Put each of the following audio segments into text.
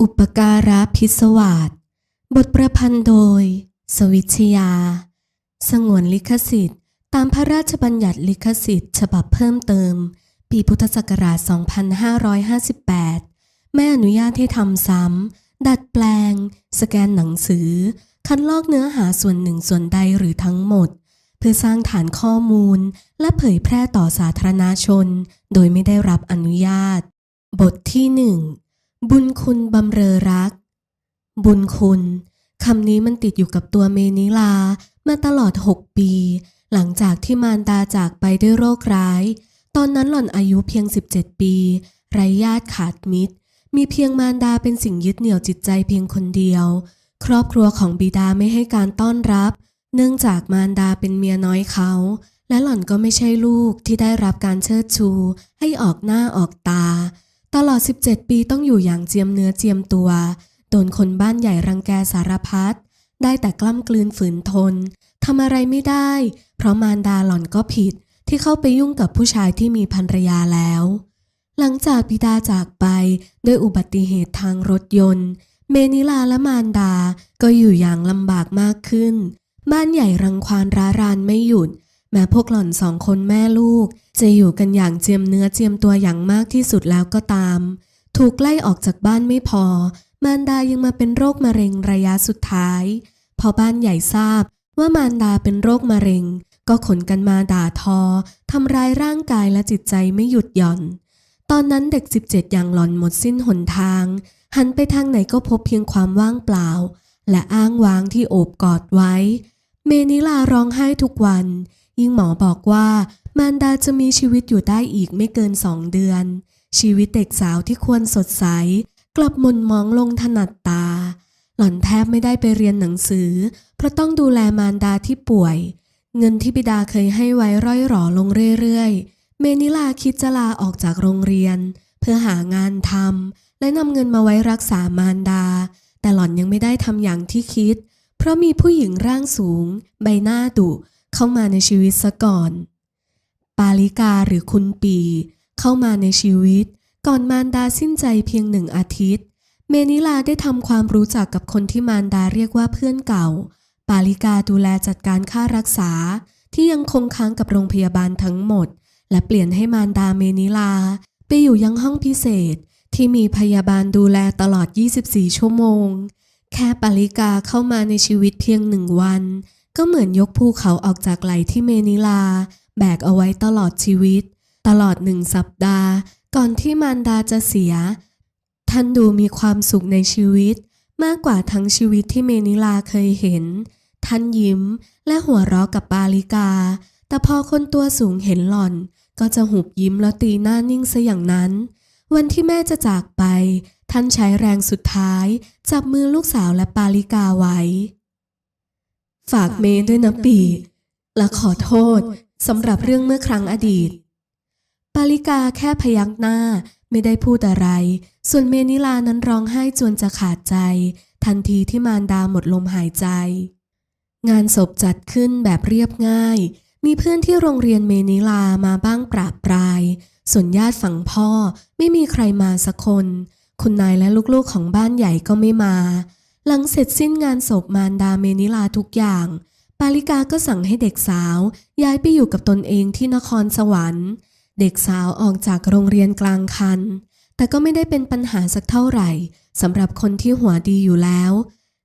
อุปการะพิศวาสบทประพันธ์โดย สวิชยา สงวนลิขสิทธิ์ ตามพระราชบัญญัติลิขสิทธิ์ ฉบับเพิ่มเติม ปีพุทธศักราช 2558 ไม่อนุญาตให้ทำซ้ำ ดัดแปลง สแกนหนังสือ คัดลอกเนื้อหาส่วนหนึ่งส่วนใดหรือทั้งหมด เพื่อสร้างฐานข้อมูล และเผยแพร่ต่อสาธารณชน โดยไม่ได้รับอนุญาต บทที่หนึ่ง บุญคุณบำเรอรัก บุญคุณคำนี้มันติดอยู่กับตัวเมนิลามาตลอด 6 ปี หลังจากที่มารดาจากไปด้วยโรคร้าย ตอนนั้นหล่อนอายุเพียง 17 ปี ไร้ญาติขาดมิตร มีเพียงมารดาเป็นสิ่งยึดเหนี่ยวจิตใจเพียงคนเดียว ครอบครัวของบิดาไม่ให้การต้อนรับ เนื่องจากมารดาเป็นเมียน้อยเขา และหล่อนก็ไม่ใช่ลูกที่ได้รับการเชิดชู ให้ออกหน้าออกตา ตลอด 17 ปีต้องอยู่อย่างเจียมเนื้อเจียมตัว โดนคนบ้านใหญ่รังแกสารพัด ได้แต่กล้ำกลืนฝืนทน ทำอะไรไม่ได้ เพราะมารดาหล่อนก็ผิดที่เข้าไปยุ่งกับผู้ชายที่มีภรรยาแล้ว หลังจากบิดาจากไปด้วยอุบัติเหตุทางรถยนต์ เมนิลาและมารดาก็อยู่อย่างลำบากมากขึ้น บ้านใหญ่รังควานร้ารานไม่หยุด แม้พวกหล่อนสองคนแม่ลูก จะอยู่กันอย่างเจียมเนื้อเจียมตัวอย่างมากที่สุดแล้วก็ตาม ถูกไล่ออกจากบ้านไม่พอ มารดายังมาเป็นโรคมะเร็งระยะสุดท้าย พอบ้านใหญ่ทราบว่ามารดาเป็นโรคมะเร็ง ก็ขนกันมาด่าทอทำร้ายร่างกายและจิตใจไม่หยุดหย่อน ตอนนั้นเด็ก 17 อย่างหล่อนหมดสิ้นหนทาง หันไปทางไหนก็พบเพียงความว่างเปล่า และอ้างว้างที่โอบกอดไว้ เมนิลาร้องไห้ทุกวัน ยิ่งหมอบอกว่า มารดาจะมีชีวิตอยู่ได้อีกไม่เกินสองเดือน ชีวิตเด็กสาวที่ควรสดใส กลับหม่นมองลงถนัดตา หล่อนแทบไม่ได้ไปเรียนหนังสือ เพราะต้องดูแลมารดาที่ป่วย เงินที่บิดาเคยให้ไว้ร่อยหรอลงเรื่อยๆ เมนิลาคิดจะลาออกจากโรงเรียน เพื่อหางานทำและนำเงินมาไว้รักษามารดา แต่หล่อนยังไม่ได้ทำอย่างที่คิด เพราะมีผู้หญิงร่างสูง ใบหน้าดุ เข้ามาในชีวิตซะก่อน ปาลิกาหรือคุณปี เข้ามาในชีวิต ก่อนมารดาสิ้นใจเพียงหนึ่งอาทิตย์ เมนิลาได้ทำความรู้จักกับคนที่มารดาเรียกว่าเพื่อนเก่า ปาลิกาดูแลจัดการค่ารักษา ที่ยังคงค้างกับโรงพยาบาลทั้งหมด และเปลี่ยนให้มารดาเมนิลา ไปอยู่ยังห้องพิเศษที่มีพยาบาลดูแลตลอด 24 ชั่วโมง แค่ปาลิกาเข้ามาในชีวิตเพียงหนึ่งวัน ก็เหมือนยกภูเขาออกจากไหลที่เมนิลา แบกเอาไว้ตลอดชีวิต ตลอดหนึ่งสัปดาห์ ก่อนที่มารดาจะเสีย ท่านดูมีความสุขในชีวิต มากกว่าทั้งชีวิตที่เมนิลาเคยเห็น ท่านยิ้มและหัวเราะกับปาลิกา แต่พอคนตัวสูงเห็นหล่อน ก็จะหุบยิ้มแล้วตีหน้านิ่งซะอย่างนั้น วันที่แม่จะจากไป ท่านใช้แรงสุดท้าย จับมือลูกสาวและปาลิกาไว้ ฝากเมย์ด้วยนะปี และขอโทษสำหรับเรื่องเมื่อครั้งอดีต ปาลิกาแค่พยักหน้าไม่ได้พูดอะไร ส่วนเมนิลานั้นร้องไห้จนจะขาดใจ ทันทีที่มารดาหมดลมหายใจ งานศพจัดขึ้นแบบเรียบง่าย มีเพื่อนที่โรงเรียนเมนิลามาบ้างปราบปราย ส่วนญาติฝั่งพ่อไม่มีใครมาสักคน คุณนายและลูกๆของบ้านใหญ่ก็ไม่มา หลังเสร็จสิ้นงานศพมารดาเมนิลาทุกอย่าง ปาลิกาก็สั่งให้เด็กสาว ย้ายไปอยู่กับตนเองที่นครสวรรค์ เด็กสาวออกจากโรงเรียนกลางคัน แต่ก็ไม่ได้เป็นปัญหาสักเท่าไหร่สำหรับคนที่หัวดีอยู่แล้ว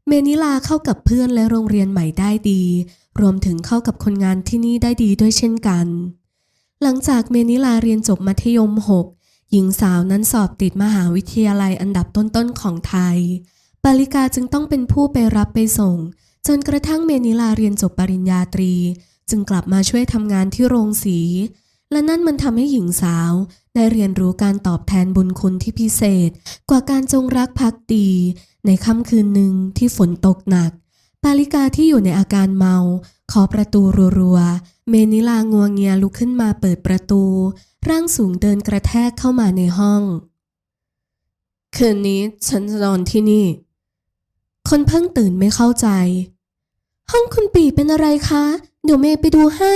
เมนิลาเข้ากับเพื่อนและโรงเรียนใหม่ได้ดี รวมถึงเข้ากับคนงานที่นี่ได้ดีด้วยเช่นกัน หลังจากเมนิลาเรียนจบมัธยม 6 หญิงสาวนั้นสอบติดมหาวิทยาลัยอันดับต้นๆของไทย ปาริกาจึงต้องเป็นผู้ไปรับไปส่ง จนกระทั่งเมนิลาเรียนจบปริญญาตรี จึงกลับมาช่วยทำงานที่โรงสี และนั่นมันทำให้หญิงสาว ได้เรียนรู้การตอบแทนบุญคุณที่พิเศษ กว่าการจงรักภักดี ในค่ำคืนหนึ่งที่ฝนตกหนัก ปาลิกาที่อยู่ในอาการเมาขอประตูรัวๆ เมนิลางัวงเงียลุกขึ้นมาเปิดประตู ร่างสูงเดินกระแทกเข้ามาในห้อง คืนนี้ฉันจะนอนที่นี่ คนเพิ่งตื่นไม่เข้าใจ ห้องคุณปีเป็นอะไรคะ เดี๋ยวเมย์ไปดูให้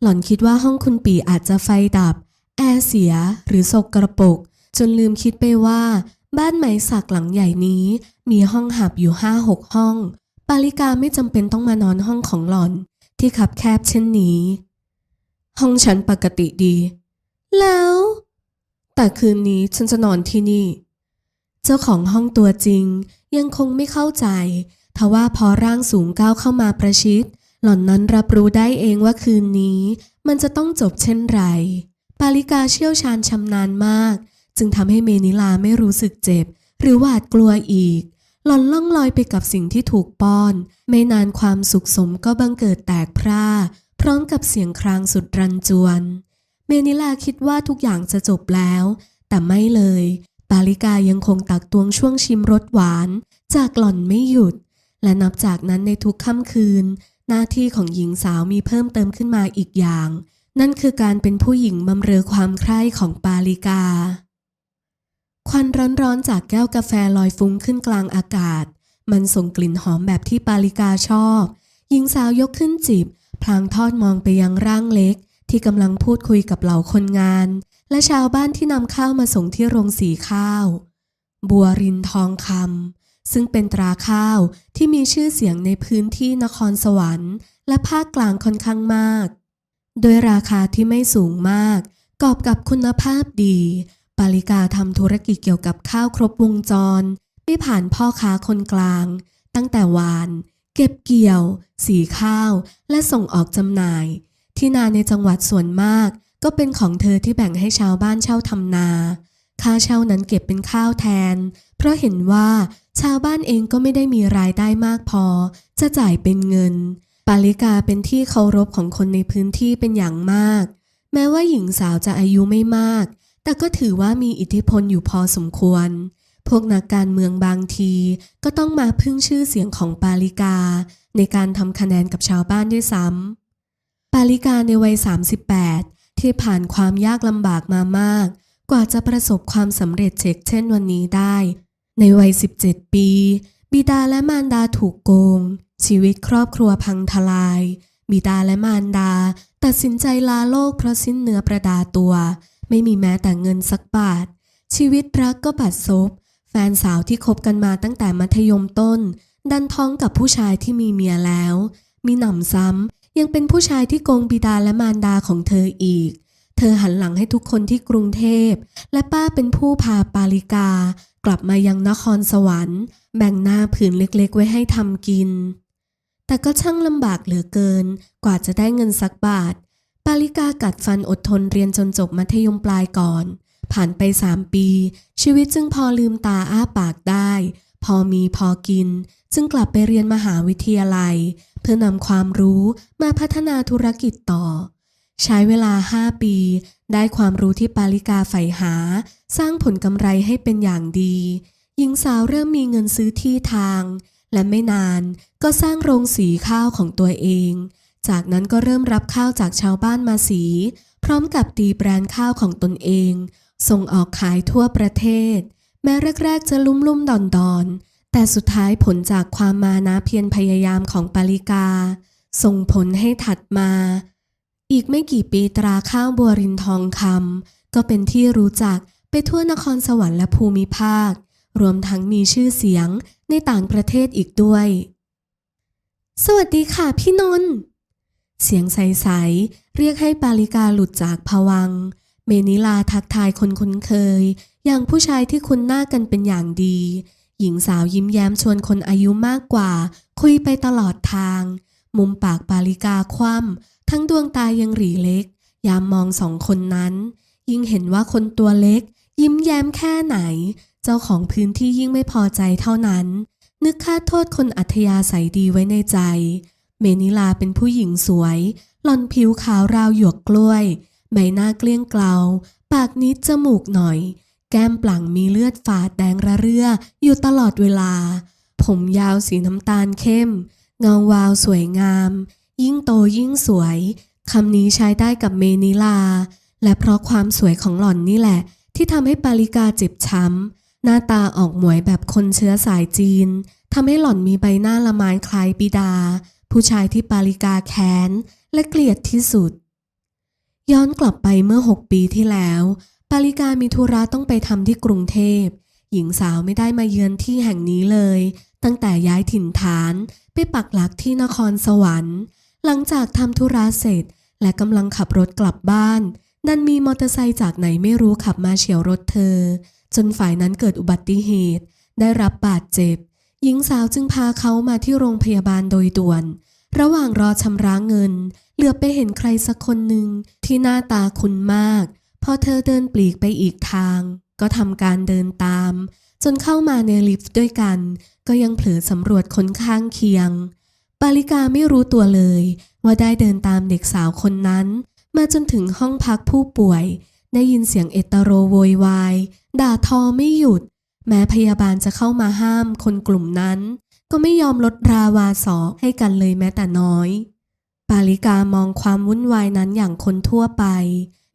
หล่อนคิดว่าห้องคุณปีอาจจะไฟดับ แอร์เสียหรือสกกระปก จนลืมคิดไปว่า บ้านไม้สักหลังใหญ่นี้ มีห้องหับอยู่ห้าหกห้อง ปาริกาไม่จำเป็นต้องมานอนห้องของหล่อน ที่คับแคบเช่นนี้ ห้องฉันปกติดี แล้ว แต่คืนนี้ฉันจะนอนที่นี่ เจ้าของห้องตัวจริง ยังคงไม่เข้าใจทว่าพอร่างสูงก้าวเข้ามาประชิด หล่อนนั้นรับรู้ได้เองว่าคืนนี้ มันจะต้องจบเช่นไร ปาลิกาเชี่ยวชาญชำนาญมาก จึงทำให้เมนิลาไม่รู้สึกเจ็บ หรือหวาดกลัวอีก หล่อนล่องลอยไปกับสิ่งที่ถูกป้อน ไม่นานความสุขสมก็บังเกิดแตกพร่า พร้อมกับเสียงครางสุดรันจวน เมนิลาคิดว่าทุกอย่างจะจบแล้ว แต่ไม่เลย ปาลิกายังคงตักตวงช่วงชิมรสหวาน จากหล่อนไม่หยุด และนับจากนั้นในทุกค่ำคืน หน้าที่ของหญิงสาวมีเพิ่มเติมขึ้นมาอีกอย่าง นั่นคือการเป็นผู้หญิงบำเรอความใคร่ของปาลิกา ควันร้อนๆจากแก้วกาแฟลอยฟุ้งขึ้นกลางอากาศ มันส่งกลิ่นหอมแบบที่ปาลิกาชอบ หญิงสาวยกขึ้นจิบพลางทอดมองไปยังร่างเล็กที่กำลังพูดคุยกับเหล่าคนงาน และชาวบ้านที่นำข้าวมาส่งที่โรงสีข้าว บัวรินทองคำซึ่งเป็นตราข้าวที่มีชื่อเสียงในพื้นที่นครสวรรค์ และภาคกลางค่อนข้างมาก โดยราคาที่ไม่สูงมาก กอบกับคุณภาพดี ปาริกาทำธุรกิจเกี่ยวกับข้าวครบวงจร ไม่ผ่านพ่อค้าคนกลาง ตั้งแต่วาน เก็บเกี่ยว สีข้าว และส่งออกจำหน่าย ที่นาในจังหวัดส่วนมาก ก็เป็นของเธอที่แบ่งให้ชาวบ้านเช่าทำนา ค่าเช่านั้นเก็บเป็นข้าวแทน เพราะเห็นว่าชาวบ้านเองก็ไม่ได้มีรายได้มากพอ จะจ่ายเป็นเงิน ปาลิกาเป็นที่เคารพของคนในพื้นที่เป็นอย่างมาก แม้ว่าหญิงสาวจะอายุไม่มาก แต่ก็ถือว่ามีอิทธิพลอยู่พอสมควร พวกนักการเมืองบางที ก็ต้องมาพึ่งชื่อเสียงของปาลิกา ในการทำคะแนนกับชาวบ้านด้วยซ้ำปาลิกาในวัย38 ที่ผ่านความยากลำบากมามาก กว่าจะประสบความสำเร็จเช็คเช่นวันนี้ได้ ในวัย 17 ปี บิดาและมารดาถูกโกง ชีวิตครอบครัวพังทลาย บิดาและมารดา ตัดสินใจลาโลกเพราะสิ้นเนื้อประดาตัว ไม่มีแม้แต่เงินสักบาท ชีวิตรักก็บัดซบ แฟนสาวที่คบกันมาตั้งแต่มัธยมต้น ดันท้องกับผู้ชายที่มีเมียแล้ว มีหนำซ้ำ ยังเป็นผู้ชายที่โกงบิดาและมารดาของเธออีก เธอหันหลังให้ทุกคนที่กรุงเทพ และป้าเป็นผู้พาปาลิกา กลับมายังนครสวรรค์ แบ่งหน้าผืนเล็กๆ ไว้ให้ทำกิน แต่ก็ช่างลำบากเหลือเกิน กว่าจะได้เงินสักบาท ปาลิกากัดฟันอดทนเรียนจนจบมัธยมปลายก่อน ผ่านไปสามปี ชีวิตจึงพอลืมตาอ้าปากได้ พอมีพอกิน จึงกลับไปเรียนมหาวิทยาลัย พื่อนำความรู้มาพัฒนาธุรกิจต่อ ใช้เวลา 5 ปี ได้ความรู้ที่ปาลิกาใฝ่หา สร้างผลกำไรให้เป็นอย่างดี หญิงสาวเริ่มมีเงินซื้อที่ทาง และไม่นานก็สร้างโรงสีข้าวของตัวเอง จากนั้นก็เริ่มรับข้าวจากชาวบ้านมาสี พร้อมกับตีแบรนด์ข้าวของตนเอง ส่งออกขายทั่วประเทศ แม้แรกๆจะลุ่มๆดอนดอนๆ แต่สุดท้ายผลจากความมานะเพียรพยายามของปาริกา ส่งผลให้ถัดมา อีกไม่กี่ปีตราข้าวบัวรินทองคำก็เป็นที่รู้จักไปทั่วนครสวรรค์และภูมิภาค รวมทั้งมีชื่อเสียงในต่างประเทศอีกด้วย สวัสดีค่ะพี่นนท์เสียงใสๆเรียกให้ปาลิกาหลุดจากภวัง เมนิลาทักทายคนคุ้นเคย อย่างผู้ชายที่คุ้นหน้ากันเป็นอย่างดี หญิงสาวยิ้มแย้มชวนคนอายุมากกว่า คุยไปตลอดทาง มุมปากปาลิกาคว่ำทั้งดวงตายังหรีเล็ก ยามมองสองคนนั้น ยิ่งเห็นว่าคนตัวเล็ก ยิ้มแย้มแค่ไหน เจ้าของพื้นที่ยิ่งไม่พอใจเท่านั้น นึกค่าโทษคนอัธยาศัยดีไว้ในใจ เมนิลาเป็นผู้หญิงสวย หล่อนผิวขาวราวหยวกกล้วย ใบหน้าเกลี้ยงเกลา ปากนิดจมูกหน่อย แก้มปลั่งมีเลือดฝาดแดงระเรื่ออยู่ตลอดเวลา ผมยาวสีน้ำตาลเข้ม เงาวาวสวยงาม ยิ่งโตยิ่งสวยคำนี้ใช้ได้กับเมนิลา และเพราะความสวยของหล่อนนี่แหละ ที่ทำให้ปาริกาเจ็บช้ำ หน้าตาออกหมวยแบบคนเชื้อสายจีนทำให้หล่อนมีใบหน้าละไม้คล้ายบิดา ผู้ชายที่ปาริกาแค้นและเกลียดที่สุด ย้อนกลับไปเมื่อ6ปีที่แล้ว ปาริกามีธุระต้องไปทำที่กรุงเทพ หญิงสาวไม่ได้มาเยือนที่แห่งนี้เลย ตั้งแต่ย้ายถิ่นฐานไปปักหลักที่นครสวรรค์ หลังจากทำธุระเสร็จ และกำลังขับรถกลับบ้านดันมีมอเตอร์ไซค์จากไหนไม่รู้ขับมาเฉียวรถเธอ จนฝ่ายนั้นเกิดอุบัติเหตุ ได้รับบาดเจ็บ หญิงสาวจึงพาเขามาที่โรงพยาบาลโดยด่วน ระหว่างรอชำระเงิน เหลือไปเห็นใครสักคนหนึ่งที่หน้าตาคุ้นมาก พอเธอเดินปลีกไปอีกทาง ก็ทำการเดินตาม จนเข้ามาในลิฟต์ด้วยกัน ก็ยังเผลอสำรวจคนข้างเคียง ปาริกาไม่รู้ตัวเลย ว่าได้เดินตามเด็กสาวคนนั้น มาจนถึงห้องพักผู้ป่วย ได้ยินเสียงเอตโรโวยวาย ด่าทอไม่หยุด แม้พยาบาลจะเข้ามาห้ามคนกลุ่มนั้น ก็ไม่ยอมลดราวาสอกให้กันเลยแม้แต่น้อย ปาริกามองความวุ่นวายนั้นอย่างคนทั่วไป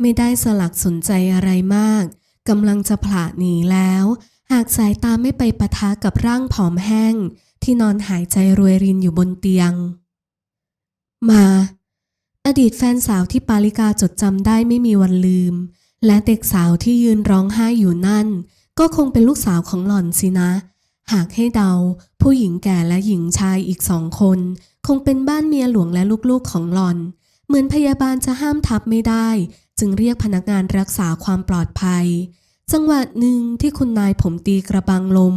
ไม่ได้สลักสนใจอะไรมากกำลังจะผละหนีแล้ว หากสายตาไม่ไปปะทะกับร่างผอมแห้ง ที่นอนหายใจรวยรินอยู่บนเตียง มา อดีตแฟนสาวที่ปาริกาจดจำได้ไม่มีวันลืม และเด็กสาวที่ยืนร้องไห้อยู่นั่น ก็คงเป็นลูกสาวของหล่อนสินะ หากให้เดา ผู้หญิงแก่และหญิงชายอีกสองคน คงเป็นบ้านเมียหลวงและลูกๆของหล่อน เหมือนพยาบาลจะห้ามทับไม่ได้ จึงเรียกพนักงานรักษาความปลอดภัย จังหวะหนึ่งที่คุณนายผมตีกระบังลม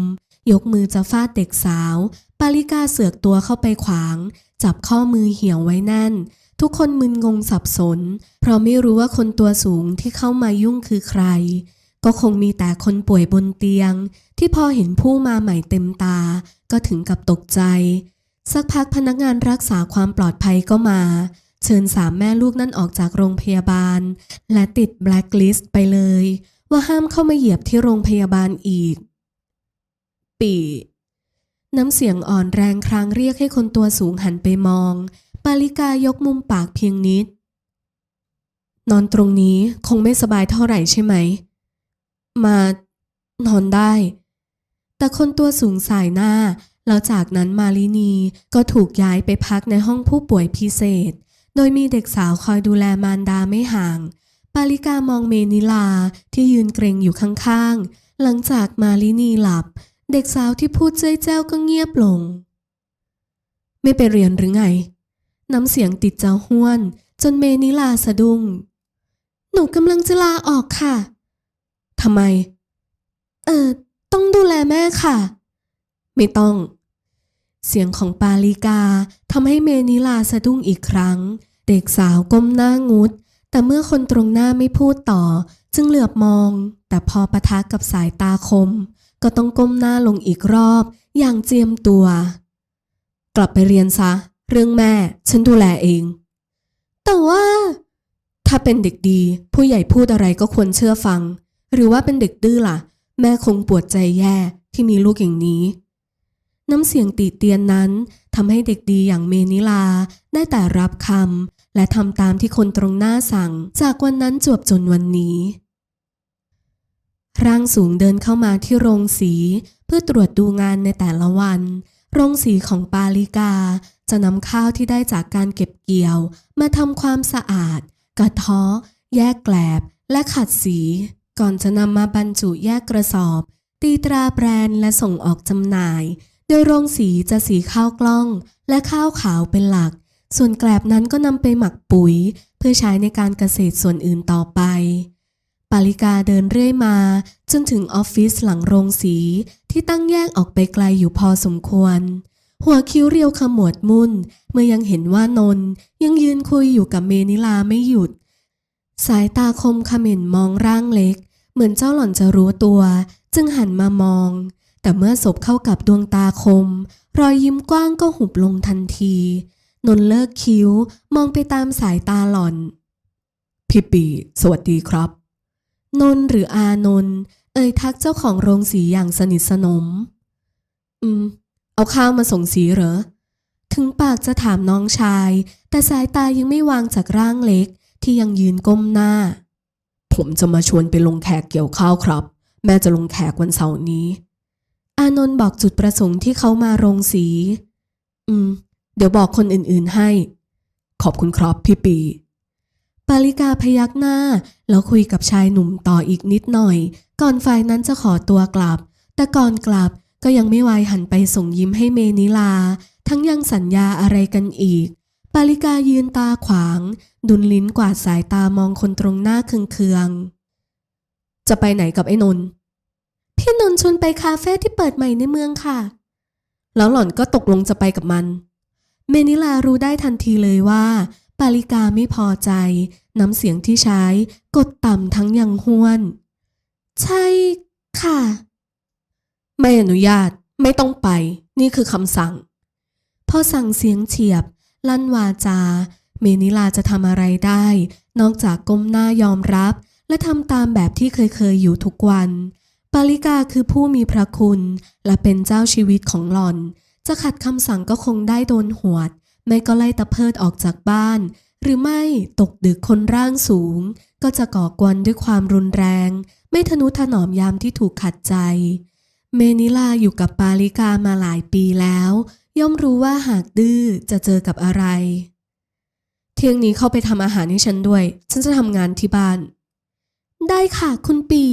ยกมือจะฟาดเด็กสาว ปาริกาเสือกตัวเข้าไปขวาง จับข้อมือเหี่ยวไว้แน่น ทุกคนมึนงงสับสน เพราะไม่รู้ว่าคนตัวสูงที่เข้ามายุ่งคือใคร ก็คงมีแต่คนป่วยบนเตียง ที่พอเห็นผู้มาใหม่เต็มตา ก็ถึงกับตกใจ สักพักพนักงานรักษาความปลอดภัยก็มา เชิญสามแม่ลูกนั่นออกจากโรงพยาบาล และติดแบล็คลิสต์ไปเลย ว่าห้ามเข้ามาเหยียบที่โรงพยาบาลอีก ปีน้ำเสียงอ่อนแรงครางเรียกให้คนตัวสูงหันไปมอง ปาลิกายกมุมปากเพียงนิด นอนตรงนี้คงไม่สบายเท่าไหร่ใช่ไหม มานอนได้ แต่คนตัวสูงสายหน้า แล้วจากนั้นมาลินีก็ถูกย้ายไปพักในห้องผู้ป่วยพิเศษ โดยมีเด็กสาวคอยดูแลมารดาไม่ห่าง ปาลิกามองเมนิลาที่ยืนเกรงอยู่ข้างๆ หลังจากมาลินีหลับ เด็กสาวที่พูดเจ้ยแจ้วก็เงียบลง ไม่ไปเรียนหรือไง น้ำเสียงติดเจ้าห้วน จนเมนิลาสะดุ้ง หนูกำลังจะลาออกค่ะ ทำไม เออ ต้องดูแลแม่ค่ะ ไม่ต้อง เสียงของปาลิกาทำให้เมนิลาสะดุ้งอีกครั้ง เด็กสาวก้มหน้างุด แต่เมื่อคนตรงหน้าไม่พูดต่อ จึงเหลือบมอง แต่พอปะทะกับสายตาคม ก็ต้องก้มหน้าลงอีกรอบ อย่างเจียมตัว กลับไปเรียนซะ เรื่องแม่ ฉันดูแลเอง แต่ว่า ถ้าเป็นเด็กดี ผู้ใหญ่พูดอะไรก็ควรเชื่อฟัง หรือว่าเป็นเด็กดื้อล่ะ แม่คงปวดใจแย่ที่มีลูกอย่างนี้ น้ำเสียงตีเตียนนั้นทำให้เด็กดีอย่างเมนิลาได้แต่รับคำและทำตามที่คนตรงหน้าสั่ง จากวันนั้นจวบจนวันนี้ ร่างสูงเดินเข้ามาที่โรงสี เพื่อตรวจดูงานในแต่ละวัน โรงสีของปาลิกาจะนำข้าวที่ได้จากการเก็บเกี่ยว มาทำความสะอาด กระทาะแยกแกลบ และขัดสี ก่อนจะนำมาบรรจุแยกกระสอบ ตีตราแบรนด์และส่งออกจำหน่าย โดยโรงสีจะสีข้าวกล้องและข้าวขาวเป็นหลัก ส่วนแกลบนั้นก็นำไปหมักปุ๋ย เพื่อใช้ในการเกษตรส่วนอื่นต่อไป ปาริกาเดินเรื่อยมา จนถึงออฟฟิศหลังโรงสีที่ตั้งแยกออกไปไกลอยู่พอสมควร หัวคิ้วเรียวขมวดมุ่น เมื่อยังเห็นว่านนท์ยังยืนคุยอยู่กับเมนิลาไม่หยุด สายตาคมเขม่นมองร่างเล็ก เหมือนเจ้าหล่อนจะรู้ตัว จึงหันมามอง แต่เมื่อสบเข้ากับดวงตาคม รอยยิ้มกว้างก็หุบลงทันที นนเลิกคิ้วมองไปตามสายตาหล่อน พี่ปีสวัสดีครับ นนหรืออานนเอ่ยทักเจ้าของโรงสีอย่างสนิทสนม อืม เอาข้าวมาส่งสีเหรอ ถึงปากจะถามน้องชาย แต่สายตายังไม่วางจากร่างเล็กที่ยังยืนก้มหน้า ผมจะมาชวนไปลงแขกเกี่ยวข้าวครับ แม่จะลงแขกวันเสาร์นี้ อานนท์บอกจุดประสงค์ที่เขามาโรงสี อืม เดี๋ยวบอกคนอื่นๆให้ ขอบคุณครับพี่ปี ปาริกาพยักหน้า แล้วคุยกับชายหนุ่มต่ออีกนิดหน่อย ก่อนฝ่ายนั้นจะขอตัวกลับ แต่ก่อนกลับก็ยังไม่วายหันไปส่งยิ้มให้เมนิลา ทั้งยังสัญญาอะไรกันอีก ปาริกายืนตาขวาง ดุลลิ้นกวาดสายตามองคนตรงหน้าเคืองๆจะไปไหนกับไอ้นนท์ พี่นน์ชวนไปคาเฟ่ที่เปิดใหม่ในเมืองค่ะ แล้วหล่อนก็ตกลงจะไปกับมัน เมนิลารู้ได้ทันทีเลยว่า ปาริกาไม่พอใจ น้ำเสียงที่ใช้กดต่ำทั้งยังห้วน ใช่ค่ะ ไม่อนุญาตไม่ต้องไป นี่คือคำสั่ง พอสั่งเสียงเฉียบ ลั่นวาจา เมนิลาจะทำอะไรได้ นอกจากก้มหน้ายอมรับ และทำตามแบบที่เคยเคยๆอยู่ทุกวัน ปาริกาคือผู้มีพระคุณและเป็นเจ้าชีวิตของหล่อน จะขัดคำสั่งก็คงได้โดนหวด ไม่ก็ไล่ตะเพิดออกจากบ้าน หรือไม่ตกดึกคนร่างสูง ก็จะก่อกวนด้วยความรุนแรง ไม่ทนุถนอมยามที่ถูกขัดใจ เมนิลาอยู่กับปาริกามาหลายปีแล้ว ย่อมรู้ว่าหากดื้อจะเจอกับอะไร เที่ยงนี้เข้าไปทำอาหารให้ฉันด้วย ฉันจะทำงานที่บ้าน ได้ค่ะคุณปี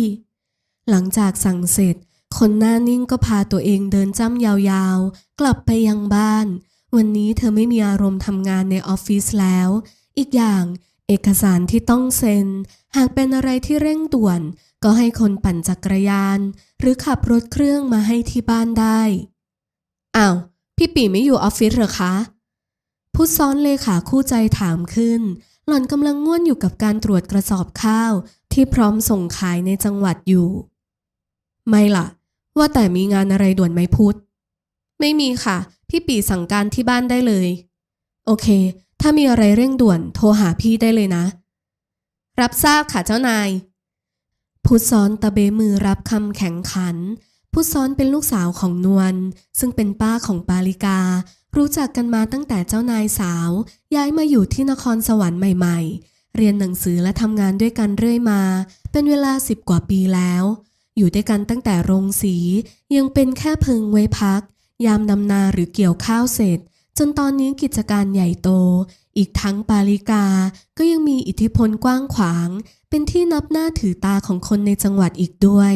หลังจากสั่งเสร็จ คนหน้านิ่งก็พาตัวเองเดินจ้ำยาวๆ กลับไปยังบ้าน วันนี้เธอไม่มีอารมณ์ทำงานในออฟฟิศแล้ว อีกอย่างเอกสารที่ต้องเซ็น หากเป็นอะไรที่เร่งด่วน ก็ให้คนปั่นจักรยาน หรือขับรถเครื่องมาให้ที่บ้านได้อ้าวพี่ปีไม่อยู่ออฟฟิศเหรอคะผู้ซ้อนเลขาคู่ใจถามขึ้น หล่อนกำลังง่วนอยู่กับการตรวจกระสอบข้าว ที่พร้อมส่งขายในจังหวัดอยู่ ไม่ล่ะ ว่าแต่มีงานอะไรด่วนไหมพุธไม่มีค่ะ พี่ปีสั่งการที่บ้านได้เลย โอเค ถ้ามีอะไรเร่งด่วนโทรหาพี่ได้เลยนะ รับทราบค่ะเจ้านาย พุทซ้อนตะเบมือรับคำแข่งขัน พุทซ้อนเป็นลูกสาวของนวลซึ่งเป็นป้าของปาริกา รู้จักกันมาตั้งแต่เจ้านายสาว ย้ายมาอยู่ที่นครสวรรค์ใหม่ ๆ เรียนหนังสือและทำงานด้วยกันเรื่อยมา เป็นเวลาสิบกว่าปีแล้ว อยู่ด้วยกันตั้งแต่โรงสี ยังเป็นแค่เพิงไว้พัก ยามนำนาหรือเกี่ยวข้าวเสร็จ จนตอนนี้กิจการใหญ่โต อีกทั้งปาริกา ก็ยังมีอิทธิพลกว้างขวาง เป็นที่นับหน้าถือตาของคนในจังหวัดอีกด้วย